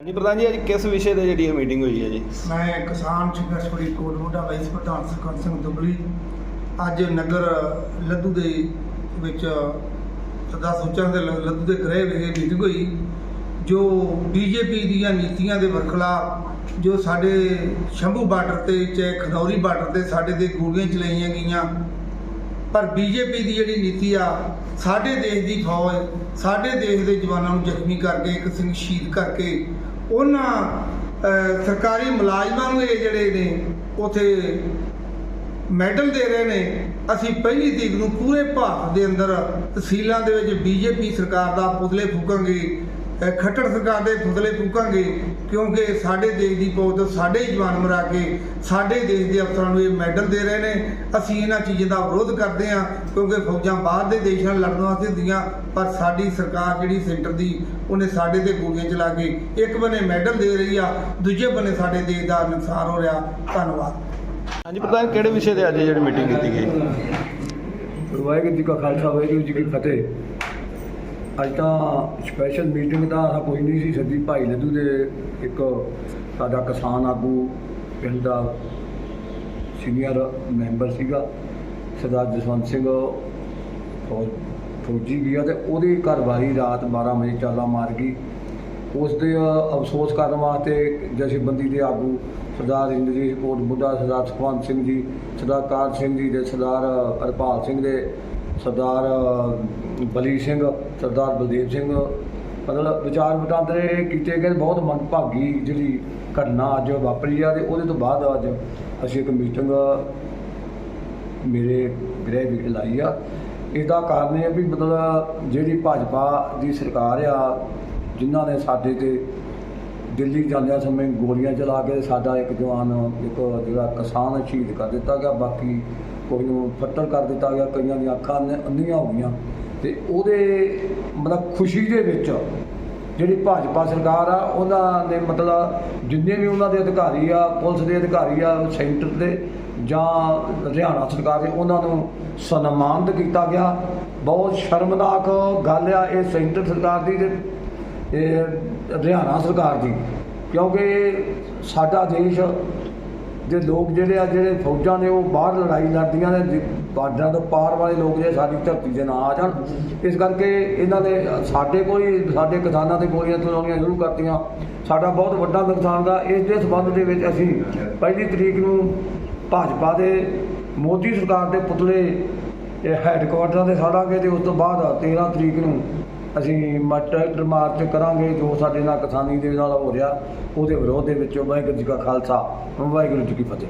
ਹਾਂਜੀ ਪ੍ਰਧਾਨ ਜੀ, ਅੱਜ ਕਿਸ ਵਿਸ਼ੇ ਤੇ ਜਿਹੜੀ ਇਹ ਮੀਟਿੰਗ ਹੋਈ ਹੈ ਜੀ? ਮੈਂ ਕਿਸਾਨ ਸੰਘਰਸ਼ ਕਮੇਟੀ ਕੋਟਬੂਟਾ ਵਾਈਸ ਪ੍ਰਧਾਨ ਸਰਕੰਜ ਸਿੰਘ ਦੁਬਲੀ ਅੱਜ ਨਗਰ ਲੱਦੂ ਦੇ ਵਿੱਚ ਸਦਾ ਸੋਚਾਂ ਦੇ ਲੱਦੂ ਦੇ ਗ੍ਰਹਿ ਵਿਖੇ ਮੀਟਿੰਗ ਹੋਈ, ਜੋ ਬੀਜੇਪੀ ਦੀਆਂ ਨੀਤੀਆਂ ਦੇ ਵਰਖਲਾਫ ਜੋ ਸਾਡੇ ਸ਼ੰਭੂ ਬਾਰਡਰ ਤੇ, ਚਾਹੇ ਖਨੌਰੀ ਬਾਰਡਰ ਤੇ ਸਾਡੇ ਤੇ ਗੋਲੀਆਂ ਚਲਾਈਆਂ ਗਈਆਂ ਪਰ ਬੀਜੇਪੀ ਦੀ ਜਿਹੜੀ ਨੀਤੀ ਆ, ਸਾਡੇ ਦੇਸ਼ ਦੀ ਫੌਜ, ਸਾਡੇ ਦੇਸ਼ ਦੇ ਜਵਾਨਾਂ ਨੂੰ ਜ਼ਖਮੀ ਕਰਕੇ, ਇੱਕ ਸਿੰਘ ਸ਼ਹੀਦ ਕਰਕੇ, ਉਹਨਾਂ ਸਰਕਾਰੀ ਮੁਲਾਜ਼ਮਾਂ ਨੂੰ ਇਹ ਜਿਹੜੇ ਨੇ, ਉਥੇ ਮੈਡਲ ਦੇ ਰਹੇ ਨੇ। ਅਸੀਂ ਪਹਿਲੀ ਤਰੀਕ ਨੂੰ ਪੂਰੇ ਭਾਰਤ ਦੇ ਅੰਦਰ ਤਹਿਸੀਲਾਂ ਦੇ ਵਿੱਚ ਬੀਜੇਪੀ ਸਰਕਾਰ ਦਾ ਪੁਤਲੇ ਫੂਕਾਂਗੇ। ਖੱਟੜ ਸਰਕਾਰ ਦੇ ਪੁਤਲੇ ਫੂਕਾਂਗੇ ਕਿਉਂਕਿ ਸਾਡੇ ਦੇਸ਼ ਦੀ ਫੌਜ ਤੋਂ ਸਾਡੇ ਹੀ ਜਵਾਨ ਮਰਾ ਕੇ ਸਾਡੇ ਦੇਸ਼ ਦੇ ਅਫਸਰਾਂ ਨੂੰ ਇਹ ਮੈਡਲ ਦੇ ਰਹੇ ਨੇ। ਅਸੀਂ ਇਹਨਾਂ ਚੀਜ਼ਾਂ ਦਾ ਵਿਰੋਧ ਕਰਦੇ ਹਾਂ ਕਿਉਂਕਿ ਫੌਜਾਂ ਬਾਹਰ ਦੇ ਦੇਸ਼ਾਂ ਨਾਲ ਲੜਨ ਵਾਸਤੇ ਹੁੰਦੀਆਂ ਪਰ ਸਾਡੀ ਸਰਕਾਰ ਜਿਹੜੀ ਸੈਂਟਰ ਦੀ ਉਹਨੇ ਸਾਡੇ ਤੇ ਗੋਲੀਆਂ ਚਲਾ ਕੇ ਇੱਕ ਬੰਨੇ ਮੈਡਲ ਦੇ ਰਹੀ ਆ ਦੂਜੇ ਬੰਨੇ ਸਾਡੇ ਦੇਸ਼ ਦਾ ਨੁਕਸਾਨ ਹੋ ਰਿਹਾ। ਧੰਨਵਾਦ। ਹਾਂਜੀ ਪ੍ਰਧਾਨ ਕਿਹੜੇ ਵਿਸ਼ੇ ਤੇ ਅੱਜ ਜਿਹੜੀ ਮੀਟਿੰਗ ਕੀਤੀ ਗਈ? ਵਾਹਿਗੁਰੂ ਜੀ ਕਾ ਖਾਲਸਾ ਵਾਹਿਗੁਰੂ ਜੀ ਕੀ ਫਤਿਹ। ਅੱਜ ਤਾਂ ਸਪੈਸ਼ਲ ਮੀਟਿੰਗ ਦਾ ਆਹ ਕੋਈ ਨਹੀਂ ਸੀ ਸੱਦੀ ਭਾਈ ਲੱਦੂ ਦੇ ਇੱਕ ਸਾਡਾ ਕਿਸਾਨ ਆਗੂ ਪਿੰਡ ਦਾ ਸੀਨੀਅਰ ਮੈਂਬਰ ਸੀਗਾ, ਸਰਦਾਰ ਜਸਵੰਤ ਸਿੰਘ ਫੌਜ, ਫੌਜੀ ਗਿਆ ਤੇ ਉਹਦੀ ਘਰਵਾਲੀ ਰਾਤ 12 ਵਜੇ ਚਾਲਾ ਮਾਰ ਗਈ। ਉਸ ਦੇ ਅਫਸੋਸ ਕਰਨ ਵਾਸਤੇ ਜਥੇਬੰਦੀ ਦੇ ਆਗੂ ਸਰਦਾਰ ਇੰਦਰਜੀਤ ਕੋਟ ਬੁੱਢਾ, ਸਰਦਾਰ ਸੁਖਵੰਤ ਸਿੰਘ ਜੀ, ਸਰਦਾਰ ਕਾਰ ਸਿੰਘ ਜੀ ਦੇ ਸਰਦਾਰ ਹਰਪਾਲ ਸਿੰਘ ਦੇ ਸਰਦਾਰ ਬਲੀ ਸਿੰਘ, ਸਰਦਾਰ ਬਲਦੇਵ ਸਿੰਘ, ਮਤਲਬ ਵਿਚਾਰ ਵਟਾਂਦਰੇ ਕੀਤੇ ਗਏ। ਬਹੁਤ ਮੰਦਭਾਗੀ ਜਿਹੜੀ ਘਟਨਾ ਅੱਜ ਵਾਪਰੀ ਆ ਤੇ ਉਹਦੇ ਤੋਂ ਬਾਅਦ ਅੱਜ ਅਸੀਂ ਇੱਕ ਮੀਟਿੰਗ, ਮੇਰੇ ਗ੍ਰਹਿ ਵਿਖੇ ਲਾਈ ਆ। ਇਹਦਾ ਕਾਰਨ ਇਹ ਵੀ ਮਤਲਬ ਜਿਹੜੀ ਭਾਜਪਾ ਦੀ ਸਰਕਾਰ ਆ, ਜਿਨ੍ਹਾਂ ਨੇ ਸਾਡੇ ਤੇ ਦਿੱਲੀ ਜਾਂਦਿਆਂ ਸਮੇਂ ਗੋਲੀਆਂ ਚਲਾ ਕੇ ਸਾਡਾ ਇੱਕ ਜਵਾਨ, ਇੱਕ ਜਿਹੜਾ ਕਿਸਾਨ ਸ਼ਹੀਦ ਕਰ ਦਿੱਤਾ ਗਿਆ। ਬਾਕੀ ਕੋਈ ਨੂੰ ਫੱਟੜ ਕਰ ਦਿੱਤਾ ਗਿਆ, ਕਈਆਂ ਦੀਆਂ ਅੱਖਾਂ ਅੰਨ- ਅੰਨੀਆਂ ਹੋ ਗਈਆਂ। ਤੇ ਉਹਦੇ ਮਤਲਬ ਖੁਸ਼ੀ ਦੇ ਵਿੱਚ ਜਿਹੜੀ ਭਾਜਪਾ ਸਰਕਾਰ ਆ, ਉਹਨਾਂ ਨੇ ਮਤਲਬ ਜਿੰਨੇ ਵੀ ਉਹਨਾਂ ਦੇ ਅਧਿਕਾਰੀ ਆ, ਪੁਲਿਸ ਦੇ ਅਧਿਕਾਰੀ ਆ ਸੈਂਟਰ ਦੇ ਜਾਂ ਹਰਿਆਣਾ ਸਰਕਾਰ ਦੇ, ਉਹਨਾਂ ਨੂੰ ਸਨਮਾਨਿਤ ਕੀਤਾ ਗਿਆ। ਬਹੁਤ ਸ਼ਰਮਨਾਕ ਗੱਲ ਆ ਇਹ ਸੈਂਟਰ ਸਰਕਾਰ ਦੀ ਤੇ ਹਰਿਆਣਾ ਸਰਕਾਰ ਦੀ। ਕਿਉਂਕਿ ਸਾਡਾ ਦੇਸ਼ ਦੇ ਲੋਕ ਜਿਹੜੇ ਆ, ਜਿਹੜੇ ਫੌਜਾਂ ਨੇ, ਉਹ ਬਾਹਰ ਲੜਾਈ ਲੜਦੀਆਂ ਨੇ ਬਾਰਡਰਾਂ ਤੋਂ ਪਾਰ ਵਾਲੇ ਲੋਕ ਜੇ ਸਾਡੀ ਧਰਤੀ 'ਤੇ ਨਾ ਆ ਜਾਣ। ਇਸ ਕਰਕੇ ਇਹਨਾਂ ਨੇ, ਸਾਡੇ ਕੋਲ ਹੀ, ਸਾਡੇ ਕਿਸਾਨਾਂ ਤੇ ਗੋਲੀਆਂ ਚਲਾਉਣੀਆਂ ਸ਼ੁਰੂ ਕਰਤੀਆਂ। ਸਾਡਾ ਬਹੁਤ ਵੱਡਾ ਨੁਕਸਾਨ ਦਾ। ਇਸ ਦੇ ਸਬੰਧ ਦੇ ਵਿੱਚ ਅਸੀਂ ਪਹਿਲੀ ਤਰੀਕ ਨੂੰ ਭਾਜਪਾ ਦੇ ਮੋਦੀ ਸਰਕਾਰ ਦੇ ਪੁਤਲੇ, ਇਹ ਹੈੱਡਕੁਆਟਰਾਂ ਤੇ ਸਾੜਾਂਗੇ ਤੇ ਉਸ ਤੋਂ ਬਾਅਦ 13 ਤਰੀਕ ਨੂੰ ਅਸੀਂ ਮ- ਟਰੈਕਟਰ ਮਾਰਚ ਕਰਾਂਗੇ, ਜੋ ਸਾਡੇ ਨਾਲ ਕਿਸਾਨੀ ਦੇ ਨਾਲ ਹੋ ਰਿਹਾ, ਉਹਦੇ ਵਿਰੋਧ ਦੇ ਵਿੱਚ ਵਾਹਿਗੁਰੂ ਜੀ ਕਾ ਖਾਲਸਾ, ਵਾਹਿਗੁਰੂ ਜੀ ਕੀ ਫਤਿਹ।